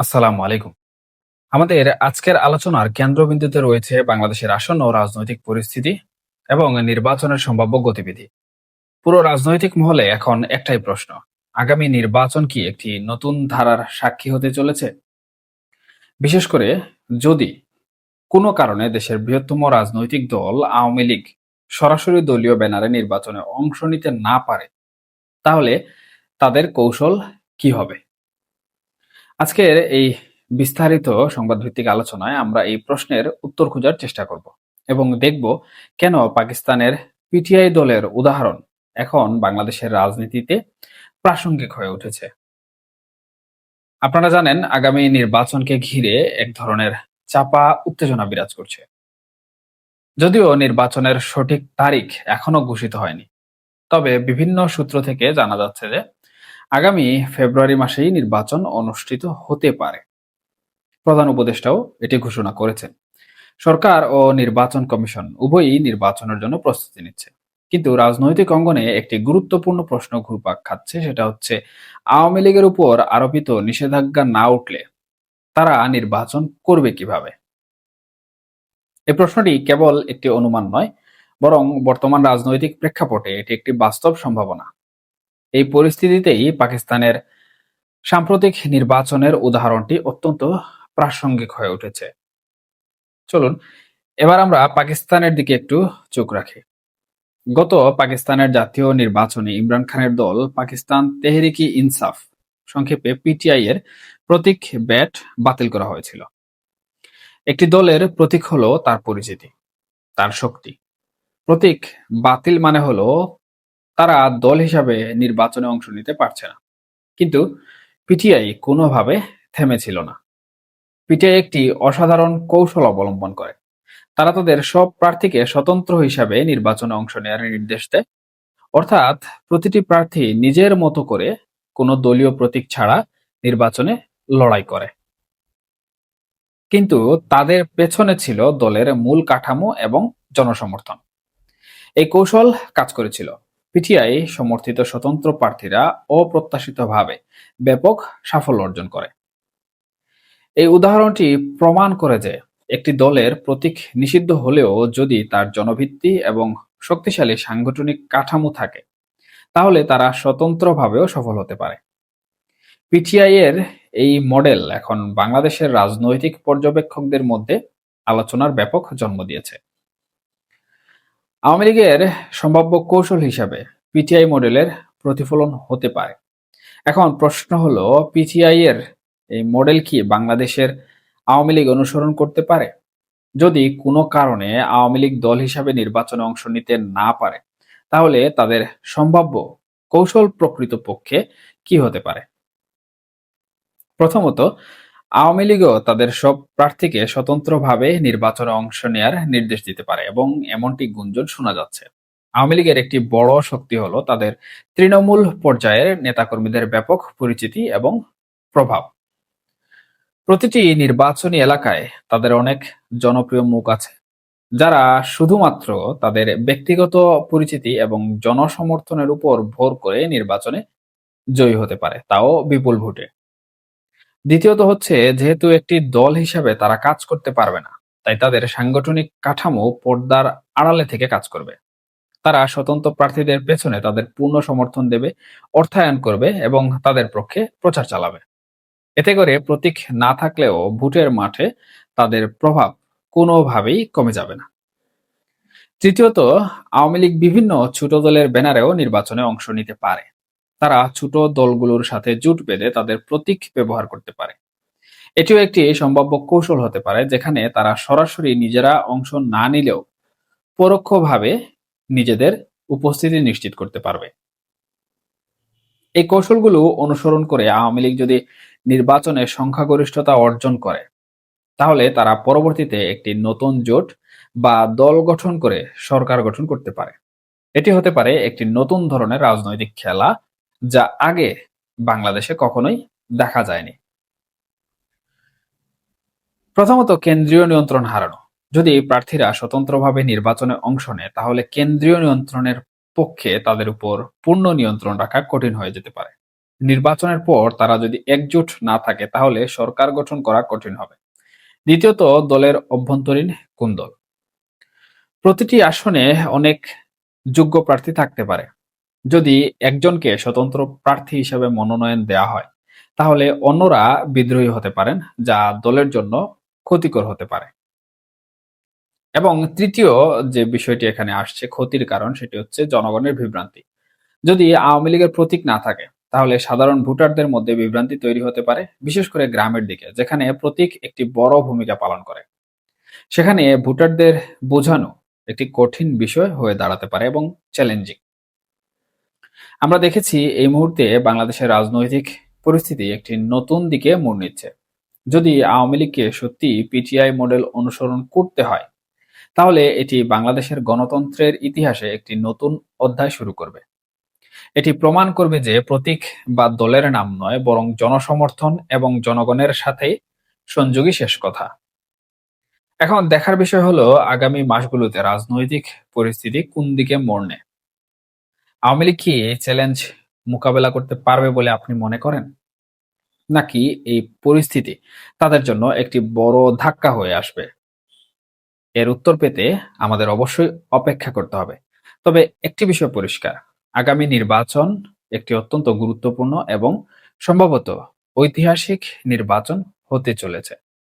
আসসালামু আলাইকুম। আমাদের আজকের আলোচনার কেন্দ্রবিন্দুতে রয়েছে বাংলাদেশের আসন্ন রাজনৈতিক পরিস্থিতি এবং নির্বাচনের সম্ভাব্য গতিবিধি। পুরো রাজনৈতিক মহলে এখন একটাই প্রশ্ন, আগামী নির্বাচন কি একটি নতুন ধারার সাক্ষী হতে চলেছে? বিশেষ করে যদি কোনো কারণে দেশের বৃহত্তম রাজনৈতিক দল আওয়ামী লীগ সরাসরি দলীয় ব্যানারে নির্বাচনে অংশ নিতে না পারে, তাহলে তাদের কৌশল কি হবে? আজকের এই বিস্তারিত সংবাদভিত্তিক আলোচনায় আমরা এই প্রশ্নের উত্তর খোঁজার চেষ্টা করব এবং দেখব কেন পাকিস্তানের পিটিআই দলের উদাহরণ এখন বাংলাদেশের রাজনীতিতে প্রাসঙ্গিক হয়ে উঠেছে। আপনারা জানেন, আগামী নির্বাচনকে ঘিরে এক ধরনের চাপা উত্তেজনা বিরাজ করছে। যদিও নির্বাচনের সঠিক তারিখ এখনও ঘোষিত হয়নি, তবে বিভিন্ন সূত্র থেকে জানা যাচ্ছে যে আগামী ফেব্রুয়ারি মাসেই নির্বাচন অনুষ্ঠিত হতে পারে। প্রধান উপদেষ্টাও এটি ঘোষণা করেছেন। সরকার ও নির্বাচন কমিশন উভয়ই নির্বাচনের জন্য প্রস্তুতি নিচ্ছে। কিন্তু রাজনৈতিক অঙ্গনে একটি গুরুত্বপূর্ণ প্রশ্ন ঘুরপাক খাচ্ছে, সেটা হচ্ছে, আওয়ামী লীগের উপর আরোপিত নিষেধাজ্ঞা না উঠলে তারা নির্বাচন করবে কীভাবে? এই প্রশ্নটি কেবল একটি অনুমান নয়, বরং বর্তমান রাজনৈতিক প্রেক্ষাপটে এটি একটি বাস্তব সম্ভাবনা। এই পরিস্থিতিতেই পাকিস্তানের সাম্প্রতিক নির্বাচনের উদাহরণটি অত্যন্ত প্রাসঙ্গিক হয়ে উঠেছে। চলুন, এবার আমরা পাকিস্তানের দিকে একটু চোখ রাখি। গত পাকিস্তানের জাতীয় নির্বাচনে ইমরান খানের দল পাকিস্তান তেহরিকি ইনসাফ সংক্ষেপে পিটিআই এর প্রতীক ব্যাট বাতিল করা হয়েছিল। একটি দলের প্রতীক হলো তার পরিচিতি, তার শক্তি। প্রতীক বাতিল মানে হলো তারা দল হিসাবে নির্বাচনে অংশ নিতে পারছে না। কিন্তু পিটিআই কোনোভাবে থেমেছিল না। পিটিআই একটি অসাধারণ কৌশল অবলম্বন করে। তারা তাদের সব প্রার্থীকে স্বতন্ত্র হিসাবে নির্বাচনে অংশ নেওয়ার নির্দেশ দেয়। অর্থাৎ প্রতিটি প্রার্থী নিজের মতো করে কোনো দলীয় প্রতীক ছাড়া নির্বাচনে লড়াই করে। কিন্তু তাদের পেছনে ছিল দলের মূল কাঠামো এবং জনসমর্থন। এই কৌশল কাজ করেছিল। পিটিআই সমর্থিত স্বতন্ত্র প্রার্থীরা অপ্রত্যাশিতভাবে ব্যাপক সাফল্য অর্জন করে। এই উদাহরণটি প্রমাণ করে যে একটি দলের প্রতীক নিষিদ্ধ হলেও যদি তার জনভিত্তি এবং শক্তিশালী সাংগঠনিক কাঠামো থাকে, তাহলে তারা স্বতন্ত্রভাবেও সফল হতে পারে। পিটিআই এর এই মডেল এখন বাংলাদেশের রাজনৈতিক পর্যবেক্ষকদের মধ্যে আলোচনার ব্যাপক জন্ম দিয়েছে। আওয়ামী লীগের সম্ভাব্য কৌশল হিসাবে পিটিআই মডেলের প্রতিফলন হতে পারে। এখন প্রশ্ন হলো পিটিআই এর এই মডেল কি বাংলাদেশের আওয়ামী লীগ অনুসরণ করতে পারে? যদি কোনো কারণে আওয়ামী লীগ দল হিসাবে নির্বাচনে অংশ নিতে না পারে, তাহলে তাদের সম্ভাব্য কৌশল প্রকৃতপক্ষে কি হতে পারে? প্রথমত আওয়ামী লীগও তাদের সব প্রার্থীকে স্বতন্ত্রভাবে নির্বাচনে অংশ নেয়ার নির্দেশ দিতে পারে এবং এমনটি গুঞ্জন শোনা যাচ্ছে। আওয়ামী লীগের একটি বড় শক্তি হলো তাদের তৃণমূল পর্যায়ের নেতাকর্মীদের ব্যাপক পরিচিতি এবং প্রভাব। প্রতিটি নির্বাচনী এলাকায় তাদের অনেক জনপ্রিয় মুখ আছে, যারা শুধুমাত্র তাদের ব্যক্তিগত পরিচিতি এবং জনসমর্থনের উপর ভর করে নির্বাচনে জয়ী হতে পারে, তাও বিপুল ভোটে। দ্বিতীয়ত হচ্ছে, যেহেতু একটি দল হিসাবে তারা কাজ করতে পারবে না, তাই তাদের সাংগঠনিক কাঠামো পর্দার আড়ালে থেকে কাজ করবে। তারা স্বতন্ত্র প্রার্থীদের পেছনে তাদের পূর্ণ সমর্থন দেবে, অর্থায়ন করবে এবং তাদের পক্ষে প্রচার চালাবে। এতে করে প্রতীক না থাকলেও ভোটের মাঠে তাদের প্রভাব কোনোভাবেই কমে যাবে না। তৃতীয়ত, আওয়ামী লীগ বিভিন্ন ছোট দলের ব্যানারেও নির্বাচনে অংশ নিতে পারে। তারা ছোট দলগুলোর সাথে জোট বেঁধে তাদের প্রতীক ব্যবহার করতে পারে। এটিও একটি সম্ভাব্য কৌশল হতে পারে, যেখানে তারা সরাসরি নিজেরা অংশ না নিলেও পরোক্ষভাবে নিজেদের উপস্থিতি নিশ্চিত করতে পারবে। এই কৌশলগুলো অনুসরণ করে আওয়ামী লীগ যদি নির্বাচনে সংখ্যাগরিষ্ঠতা অর্জন করে, তাহলে তারা পরবর্তীতে একটি নতুন জোট বা দল গঠন করে সরকার গঠন করতে পারে। এটি হতে পারে একটি নতুন ধরনের রাজনৈতিক খেলা যা আগে বাংলাদেশে কখনোই দেখা যায়নি। প্রথমত কেন্দ্রীয় নিয়ন্ত্রণ হারানো। যদি প্রার্থীরা স্বতন্ত্রভাবে নির্বাচনে অংশ নেয়, তাহলে কেন্দ্রীয় নিয়ন্ত্রণের পক্ষে তাদের উপর পূর্ণ নিয়ন্ত্রণ রাখা কঠিন হয়ে যেতে পারে। নির্বাচনের পর তারা যদি একজোট না থাকে, তাহলে সরকার গঠন করা কঠিন হবে। দ্বিতীয়ত, দলের অভ্যন্তরীণ কুন্দল প্রতিটি আসনে অনেক যোগ্য প্রার্থী থাকতে পারে। যদি একজনকে স্বতন্ত্র প্রার্থী হিসেবে মনোনয়ন দেওয়া হয়, তাহলে অন্যরা বিদ্রোহী হতে পারেন, যা দলের জন্য ক্ষতিকর হতে পারে। এবং তৃতীয় যে বিষয়টি এখানে আসছে ক্ষতির কারণ, সেটি হচ্ছে জনগণের বিভ্রান্তি। যদি আওয়ামী লীগের প্রতীক না থাকে, তাহলে সাধারণ ভোটারদের মধ্যে বিভ্রান্তি তৈরি হতে পারে, বিশেষ করে গ্রামের দিকে, যেখানে প্রতীক একটি বড় ভূমিকা পালন করে। সেখানে ভোটারদের বোঝানো একটি কঠিন বিষয় হয়ে দাঁড়াতে পারে এবং চ্যালেঞ্জিং আমরা দেখেছি এই মুহূর্তে বাংলাদেশের রাজনৈতিক পরিস্থিতি একটি নতুন দিকে মোড় নিচ্ছে। যদি আওয়ামী লীগকে সত্যি পিটিআই মডেল অনুসরণ করতে হয়, তাহলে এটি বাংলাদেশের গণতন্ত্রের ইতিহাসে একটি নতুন অধ্যায় শুরু করবে। এটি প্রমাণ করবে যে প্রতীক বা দলের নাম নয়, বরং জনসমর্থন এবং জনগণের সাথে সংযোগী শেষ কথা। এখন দেখার বিষয় হলো, আগামী মাসগুলোতে রাজনৈতিক পরিস্থিতি কোন দিকে মোড় নেয়? আওয়ামী লীগ কি এই চ্যালেঞ্জ মোকাবেলা করতে পারবে বলে আপনি মনে করেন? নাকি এই পরিস্থিতি তাদের জন্য একটি বড় ধাক্কা হয়ে আসবে? এর উত্তর পেতে আমাদের অবশ্যই অপেক্ষা করতে হবে। তবে একটি বিষয় পরিষ্কার, আগামী নির্বাচন একটি অত্যন্ত গুরুত্বপূর্ণ এবং সম্ভবত ঐতিহাসিক নির্বাচন হতে চলেছে।